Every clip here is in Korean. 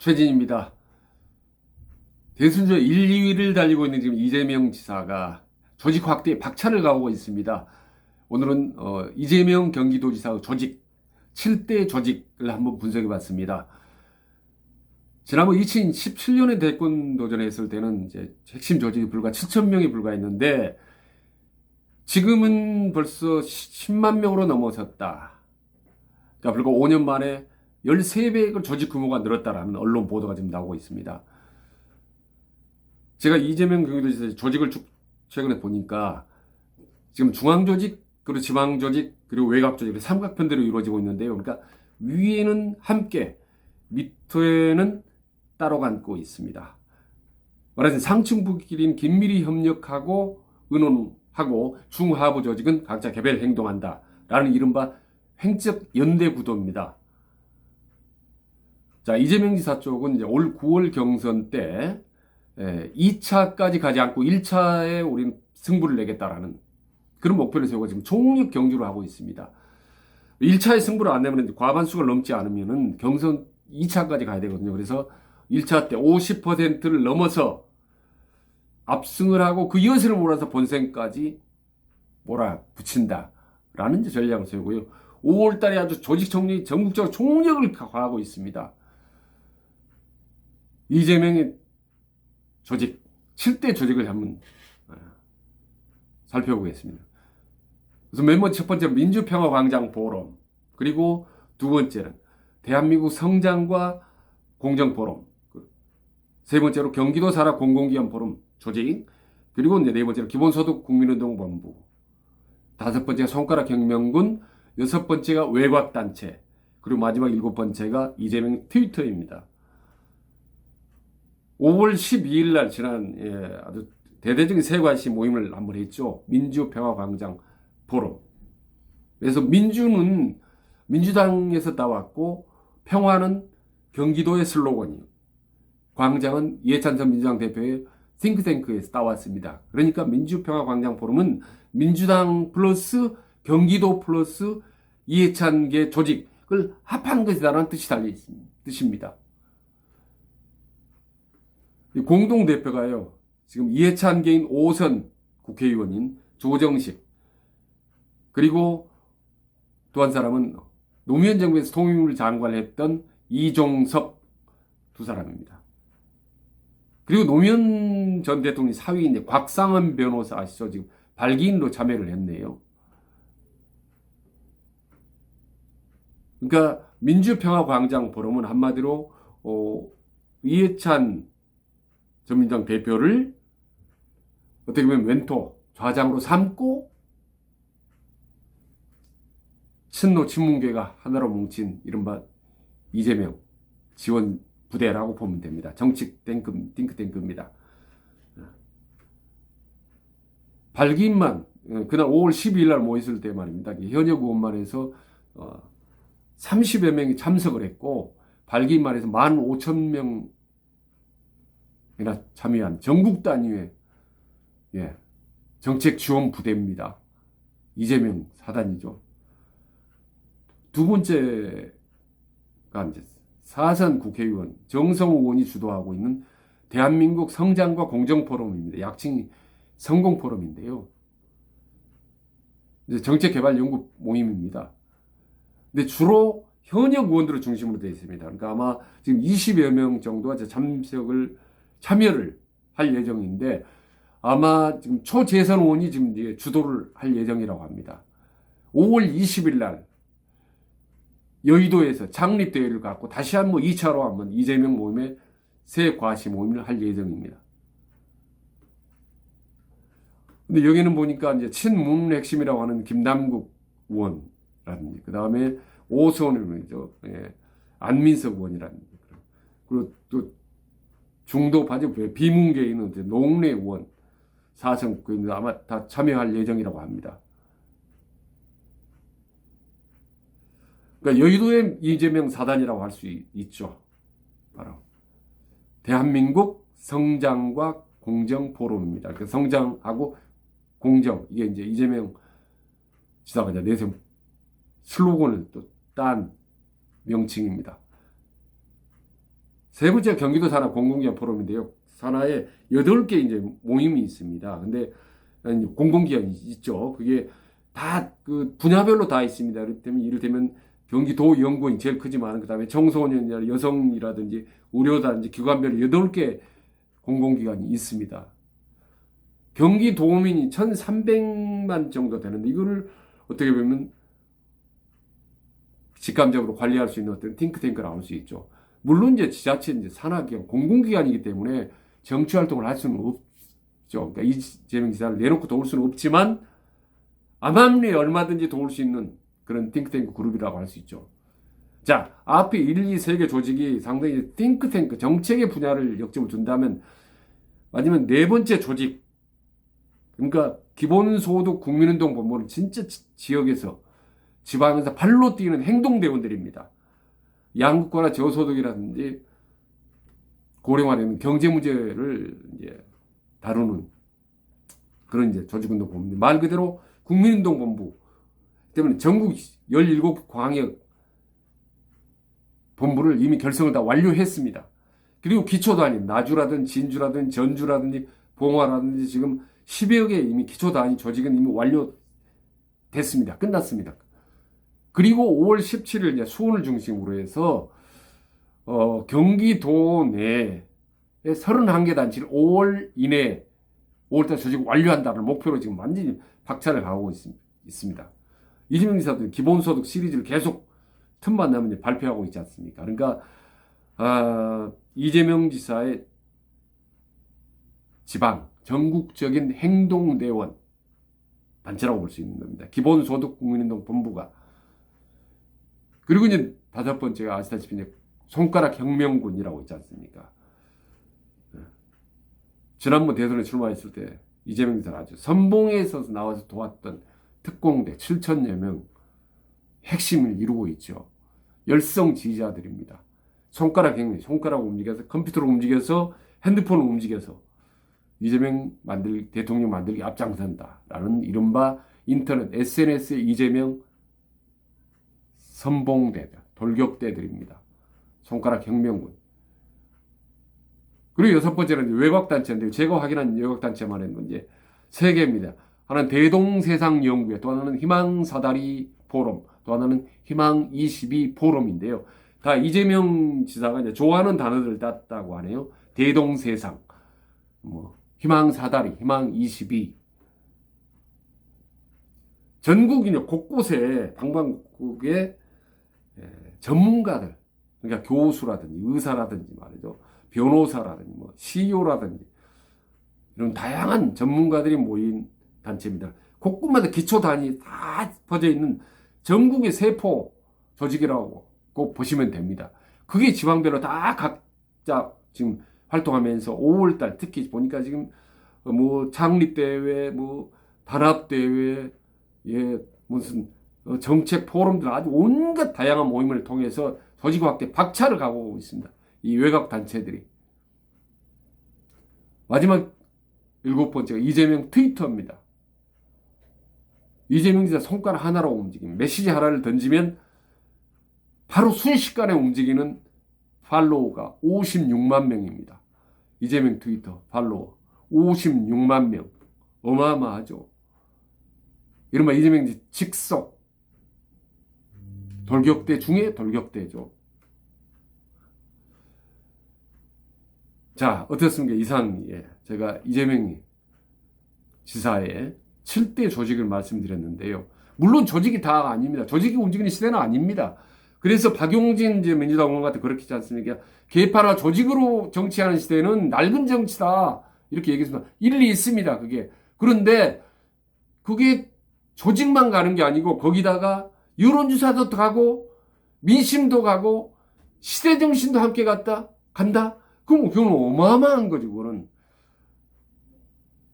최진입니다. 대순조 1, 2위를 달리고 있는 지금 이재명 지사가 조직 확대에 박차를 가하고 있습니다. 오늘은 어, 이재명 경기도지사의 조직 7대 조직을 한번 분석해 봤습니다. 지난번 2017년에 대권 도전했을 때는 이제 핵심 조직이 불과 7천 명이 불과했는데 지금은 벌써 10만 명으로 넘어섰다. 그러니까 불과 5년 만에 13배의 조직 규모가 늘었다라는 언론 보도가 지금 나오고 있습니다. 제가 이재명 경기도지사 조직을 쭉 최근에 보니까 지금 중앙 조직, 그리고 지방 조직, 그리고 외곽 조직, 삼각편대로 이루어지고 있는데요. 그러니까 위에는 함께, 밑에는 따로 갖고 있습니다. 말하자면 상층부끼리는 긴밀히 협력하고 의논하고 중하부 조직은 각자 개별 행동한다 라는 이른바 횡적 연대 구도입니다. 자, 이재명 지사 쪽은 이제 올 9월 경선 때 2차까지 가지 않고 1차에 우리는 승부를 내겠다라는 그런 목표를 세우고 지금 총력 경주를 하고 있습니다. 1차에 승부를 안 내면 과반수가 넘지 않으면은 경선 2차까지 가야 되거든요. 그래서 1차 때 50%를 넘어서 압승을 하고 그 이어서를 몰아서 본선까지 몰아붙인다라는 전략을 세우고요. 5월 달에 아주 조직 정리 전국적으로 총력을 가하고 있습니다. 이재명의 조직, 7대 조직을 한번 어, 살펴보겠습니다. 그래서 맨 먼저 첫 번째 민주평화광장 포럼, 그리고 두 번째는 대한민국 성장과 공정 포럼, 그세 번째로 경기도 산업 공공기관 포럼 조직, 그리고 네 번째로 기본소득 국민운동 본부, 다섯 번째가 손가락 혁명군, 여섯 번째가 외곽단체, 그리고 마지막 일곱 번째가 이재명 트위터입니다. 5월 12일 날 지난 예, 아주 대대적인 세관시 모임을 한번 했죠. 민주 평화 광장 포럼. 그래서 민주는 민주당에서 나왔고 평화는 경기도의 슬로건이요. 광장은 전 민주당 대표의 싱크탱크에서 따왔습니다. 그러니까 민주평화광장 포럼은 민주당 플러스 경기도 플러스 이해찬계 조직을 합한 것이다라는 뜻이 달려 있습니다. 뜻입니다. 공동 대표가요. 지금 이해찬 개인 5선 국회의원인 조정식 그리고 또 한 사람은 노무현 정부에서 통일을 장관을 했던 이종석 두 사람입니다. 그리고 노무현 전 대통령 사위인 곽상은 변호사 아시죠? 지금 발기인으로 참여를 했네요. 그러니까 민주평화광장 포럼은 한마디로 어, 이해찬 전민당 대표를 어떻게 보면 왼토 좌장으로 삼고 친노 친문계가 하나로 뭉친 이른바 이재명 지원 부대라고 보면 됩니다. 정치 탱크, 탱크탱크입니다. 발기인만 어, 그날 5월 12일 날 모였을 때 말입니다. 현역 의원만 해서 30여 명이 참석을 했고 발기인만 해서 15,000명 이나 참여한 전국 단위의 예, 정책 지원 부대입니다. 이재명 사단이죠. 두 번째가 이제 사선 국회의원 정성호 의원이 주도하고 있는 대한민국 성장과 공정 포럼입니다. 약칭이 성공 포럼인데요. 이제 정책 개발 연구 모임입니다. 근데 주로 현역 의원들을 중심으로 되어 있습니다. 그러니까 아마 지금 20여 명 정도가 참석을 참여를 할 예정인데 아마 지금 초재선 의원이 지금 이제 주도를 할 예정이라고 합니다. 5월 20일 날 여의도에서 창립대회를 갖고 다시 한번 2차로 한번 이재명 모임의 새 과시 모임을 할 예정입니다. 근데 여기는 보니까 이제 친문 핵심이라고 하는 김남국 의원라든지 그 다음에 오수원 의원이죠. 예. 안민석 의원이라든지 그리고 또 중도 바지 비문계에 있는 농내 의원 사성 아마 다 참여할 예정이라고 합니다. 그러니까 여의도의 이재명 사단이라고 할 수 있죠. 바로 대한민국 성장과 공정 포럼입니다. 그 성장하고 공정 이게 이제 이재명 지사가 이제 내세운 슬로건을 또 딴 명칭입니다. 세 번째 경기도 산하 공공기관 포럼인데요. 산하에 여덟 개 이제 모임이 있습니다. 근데 공공기관이 있죠. 그게 다 그 분야별로 다 있습니다. 그렇다면 이를테면 경기도 연구원이 제일 크지만 그다음에 청소년이나 여성이라든지 의료단지 기관별로 여덟 개 공공기관이 있습니다. 경기 도민이 1,300만 정도 되는데 이거를 어떻게 보면 직감적으로 관리할 수 있는 어떤 팅크탱크를 나올 수 있죠. 물론 이제 지자체 이제 산하기관 공공기관이기 때문에 정치 활동을 할 수는 없죠. 그러니까 이재명 지사를 내놓고 도울 수는 없지만 암암리에 얼마든지 도울 수 있는 그런 팅크탱크 그룹이라고 할 수 있죠. 자, 앞에 1, 2, 3개 조직이 상당히 팅크탱크, 정책의 분야를 역점을 둔다면, 마지막 네 번째 조직, 그러니까 기본소득 국민운동 본부는 진짜 지- 지역에서, 지방에서 발로 뛰는 행동대원들입니다. 양극화나 저소득이라든지 고령화되는 경제 문제를 이제 다루는 그런 이제 조직운동 본부입니다. 말 그대로 국민운동 본부 때문에 전국 17 광역 본부를 이미 결성을 다 완료했습니다. 그리고 기초단위, 나주라든 진주라든 전주라든지 봉화라든지 지금 10여 개 이미 기초단위 조직은 이미 완료됐습니다. 끝났습니다. 그리고 5월 17일 이제 수원을 중심으로 해서 어, 경기도 내에 31개 단체를 5월 이내에 5월달 조직 완료한다는 목표로 지금 완전히 박차를 가하고 있, 있습니다. 이재명 지사도 기본소득 시리즈를 계속 틈만 나면 발표하고 있지 않습니까? 그러니까 아, 이재명 지사의 지방 전국적인 행동대원 단체라고 볼 수 있는 겁니다. 기본소득 국민운동 본부가 그리고 이제 다섯 번째가 아시다시피 이제 손가락 혁명군이라고 있지 않습니까? 예. 지난번 대선에 출마했을 때 이재명 지사가 아주 선봉에서 나와서 도왔던 특공대 7천여 명 핵심을 이루고 있죠. 열성 지지자들입니다. 손가락 혁명, 손가락 움직여서 컴퓨터로 움직여서 핸드폰을 움직여서 이재명 만들 대통령 만들기 앞장선다라는 이른바 인터넷 SNS의 이재명 선봉대들, 돌격대들입니다. 손가락 혁명군. 그리고 여섯 번째는 외곽단체인데요. 제가 확인한 외곽단체만 했는 이제 세 개입니다. 하나는 대동세상연구회, 또 하나는 희망사다리 포럼, 또 하나는 희망22 포럼인데요. 다 이재명 지사가 이제 좋아하는 단어들을 땄다고 하네요. 대동세상, 뭐, 희망사다리, 희망22. 전국 이제 곳곳에 방방곡곡에 예, 전문가들, 그러니까 교수라든지 의사라든지 말이죠. 변호사라든지 뭐 CEO라든지 이런 다양한 전문가들이 모인 단체입니다. 곳곳마다 기초 단위 다 퍼져 있는 전국의 세포 조직이라고 꼭 보시면 됩니다. 그게 지방별로 다 각자 지금 활동하면서 5월달 특히 보니까 지금 뭐 창립대회, 뭐 단합대회, 예, 무슨 어, 정책 포럼들 아주 온갖 다양한 모임을 통해서 조직 확대 박차를 가고 있습니다. 이 외곽 단체들이. 마지막 일곱 번째가 이재명 트위터입니다. 이재명 지사 손가락 하나로 움직이면 메시지 하나를 던지면 바로 순식간에 움직이는 팔로워가 56만 명입니다. 이재명 트위터 팔로워 56만 명. 어마어마하죠. 이른바 이재명 직속 돌격대 중에 돌격대죠. 자, 어떻습니까? 이상, 예, 제가 이재명 지사의 7대 조직을 말씀드렸는데요. 물론 조직이 다 아닙니다. 조직이 움직이는 시대는 아닙니다. 그래서 박용진 이제 민주당 의원 같은 그렇게 있지 않습니까? 개파나 조직으로 정치하는 시대는 낡은 정치다. 이렇게 얘기했습니다. 일리 있습니다. 그게. 그런데 그게 조직만 가는 게 아니고 거기다가 여론조사도 가고 민심도 가고 시대 정신도 함께 갔다 간다. 그럼 그건 어마어마한 거죠. 그거는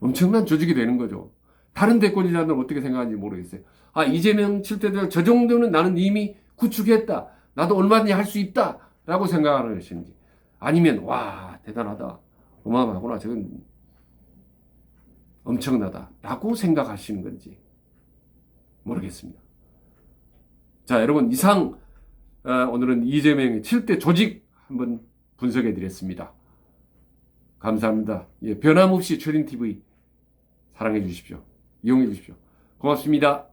엄청난 조직이 되는 거죠. 다른 대권주자들은 어떻게 생각하는지 모르겠어요. 아 이재명 칠대들 저 정도는 나는 이미 구축했다. 나도 얼마든지 할 수 있다. 라고 생각하는 것인지 아니면 와 대단하다. 어마어마하구나. 저건 엄청나다. 라고 생각하시는 건지 모르겠습니다. 자, 여러분, 이상, 어, 오늘은 이재명의 7대 조직 한번 분석해 드렸습니다. 감사합니다. 예, 변함없이 최린 TV 사랑해 주십시오. 이용해 주십시오. 고맙습니다.